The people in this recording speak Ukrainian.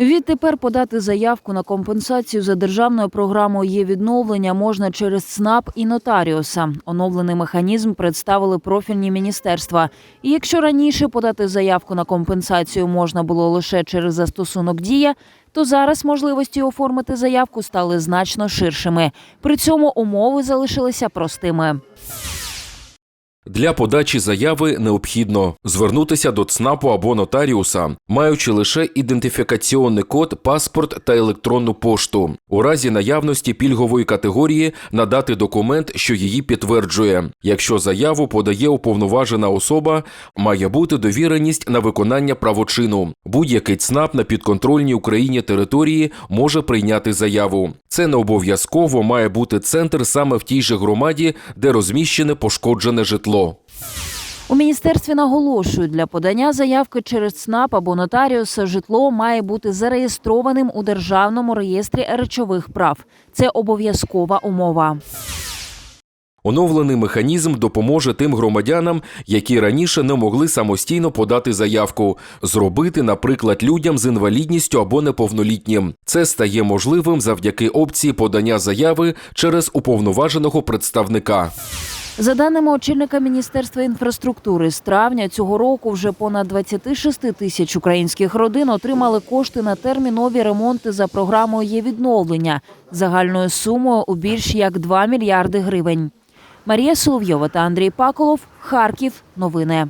Відтепер подати заявку на компенсацію за державною програмою є відновлення можна через ЦНАП і нотаріуса. Оновлений механізм представили профільні міністерства. І якщо раніше подати заявку на компенсацію можна було лише через застосунок дія, то зараз можливості оформити заявку стали значно ширшими. При цьому умови залишилися простими. Для подачі заяви необхідно звернутися до ЦНАПу або нотаріуса, маючи лише ідентифікаційний код, паспорт та електронну пошту. У разі наявності пільгової категорії надати документ, що її підтверджує. Якщо заяву подає уповноважена особа, має бути довіреність на виконання правочину. Будь-який ЦНАП на підконтрольній Україні території може прийняти заяву. Це не обов'язково має бути центр саме в тій же громаді, де розміщене пошкоджене житло. У міністерстві наголошують, для подання заявки через ЦНАП або нотаріуса житло має бути зареєстрованим у державному реєстрі речових прав. Це обов'язкова умова. Оновлений механізм допоможе тим громадянам, які раніше не могли самостійно подати заявку, зробити, наприклад, людям з інвалідністю або неповнолітнім. Це стає можливим завдяки опції подання заяви через уповноваженого представника. За даними очільника міністерства інфраструктури, з травня цього року вже понад 26 тисяч українських родин отримали кошти на термінові ремонти за програмою є відновлення загальною сумою у більш як 2 мільярди гривень. Марія Соловйова та Андрій Паколов. Харків. Новини.